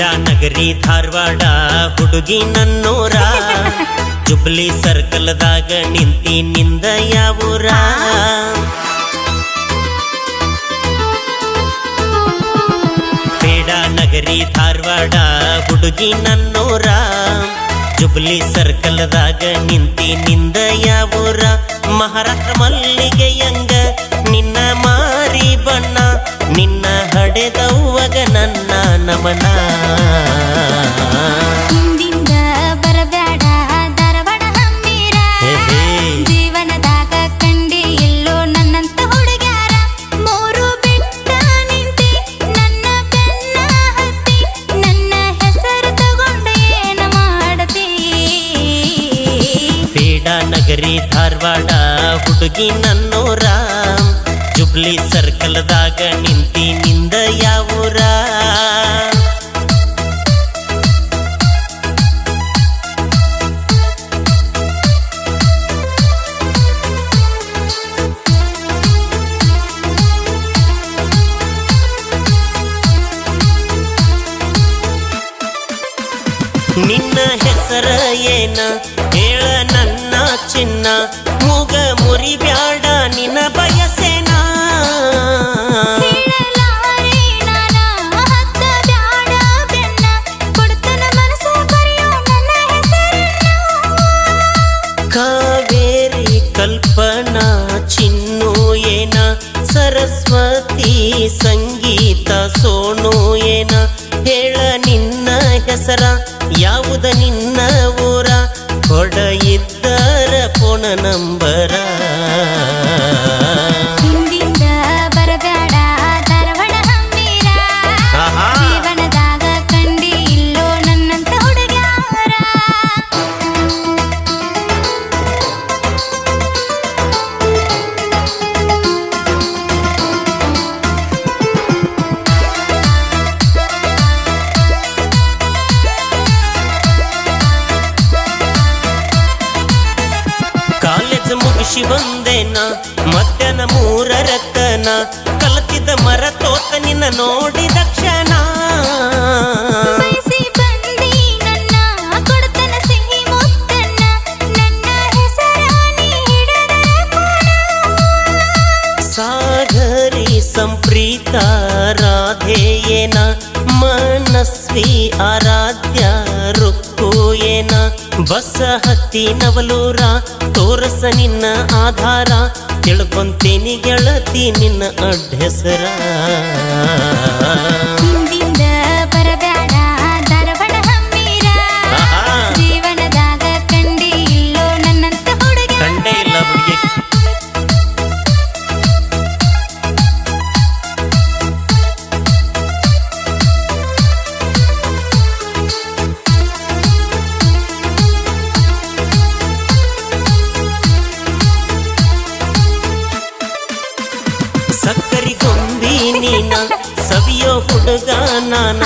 ನಗರಿ ಧಾರವಾಡ ಹುಡುಗಿ ನನ್ನೂರ ಜುಬ್ಲಿ ಸರ್ಕಲ್ದಾಗ ನಿಂತಿ ನಿಂದ ಯಾವೂರ. ಬೇಡ ನಗರಿ ಧಾರವಾಡ ಹುಡುಗಿ ನನ್ನೂರ ಜುಬ್ಲಿ ಸರ್ಕಲ್ದಾಗ ನಿಂತಿ ನಿಂದ ಯಾವೂರ. ಮಹಾರಾಷ್ಟ್ರ ಮಲ್ಲಿಗೆಯಂಗ ನಿನ್ನ ಮಾರಿ ಬಣ್ಣ, ನಿನ್ನ ನನ್ನ ನಮನ. ಧಾರವಾಡ ಹಮ್ಮೀರ. ಜೀವನದಾಗ ಕಂಡಿ ಎಲ್ಲೋ ನನ್ನಂತ ಹುಡುಗ್ಯಾರ. ಮೂರು ಬಿಟ್ಟ ನಿಂತಿ ನನ್ನ ಹತ್ತಿ ಹೆಸರು ಮಾಡತಿ? ನಗರಿ ಧಾರವಾಡ ಹುಡುಗಿ ನನ್ನೂರ. ಜುಬ್ಲಿ ಸರ್ಕಲ್ದಾಗ ನಿಂತಿ ಯಾವೂರ ನಿನ್ನ ಹೆಸರ ಏನ ಏನ? ಸರಸ್ವತಿ ಸಂಗೀತ ಸೋನು ಏನ? ಹೇಳ ನಿನ್ನ ಹೆಸರ ಯಾವುದ ನಿನ್ನ ಊರ? ಕೊಡ ಇದ್ದರ ನಂಬರ. ಬಂದೇನ ಮೂರ ರತ್ತನ ಕಲತಿದ ಮರ ತೋತ ನಿನ್ನ ನೋಡಿದ ಕ್ಷಣ ಸಾಗರಿ ಸಂಪ್ರೀತ ರಾಧೆಯೇನ ಮನಸ್ವಿ ಆರಾಧ್ಯ ರುಕ್ಕು ಏನ? ಬಸ್ಸ ಹತ್ತಿ ನವಲೂರ ತೋರಸ ನಿನ್ನ ಆಧಾರ. ತಿಳ್ಕೊಂತೀನಿ ಗೆಳತಿ ನಿನ್ನ ಅಡ್ಡೆಸರ ಸವಿಯೋ ಹುಡುಗ ನಾನ.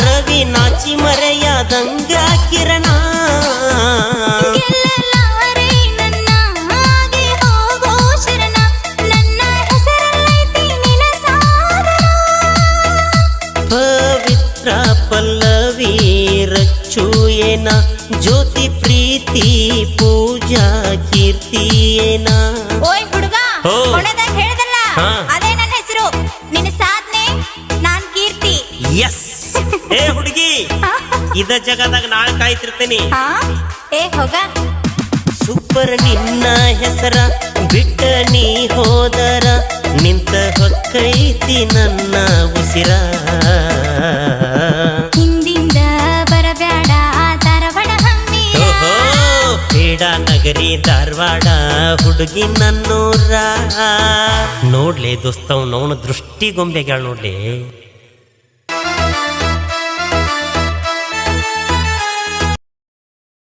ರವಿ ನಾಚಿ ಮರೆಯಾದಂಗ ಕಿರಣ. ಪವಿತ್ರ ಪಲ್ಲವಿ ರಚ್ಚು ಏನ ಜ್ಯೋತಿ ಎಸ್ ಏ ಹುಡುಗಿ ಇದ ಜಗದಾಗ ನಾಳೆ ಕಾಯ್ತಿರ್ತೀನಿ. ಏ ಹೋಗ. ಸೂಪರ್ ನಿನ್ನ ಹೆಸರ ಬಿಟ್ಟ ನೀ ಹೋದರ ನಿಂತ ಹೊಕ್ಕೈತಿ ನನ್ನ ಉಸಿರ. ಹಿಂದಿಂದ ಬರಬೇಡ ಧಾರವಾಡ ಬೇಡ ನಗರಿ ಧಾರವಾಡ ಹುಡುಗಿ ನನ್ನೂರ. ನೋಡ್ಲೆ ದೋಸ್ತವ್ ನೋಣ ದೃಷ್ಟಿ ಗೊಂಬೆಗಳು ನೋಡ್ಲಿ.